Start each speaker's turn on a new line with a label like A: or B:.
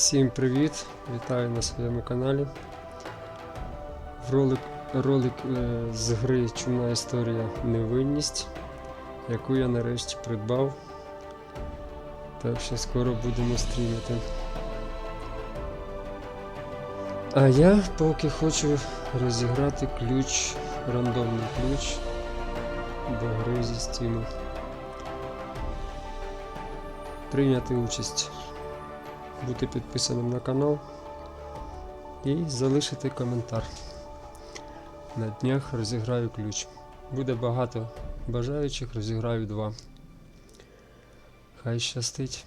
A: Всім привіт! Вітаю на своєму каналі. Ролик, ролик е, з гри Чумна історія Невинність, яку я нарешті придбав. Так що скоро будемо стрімити. А я поки хочу розіграти ключ, рандомний ключ до гри зі Steam. Прийняти участь бути підписаним на канал і залишити коментар. На днях розіграю ключ. Буде багато бажаючих, розіграю два. Хай щастить.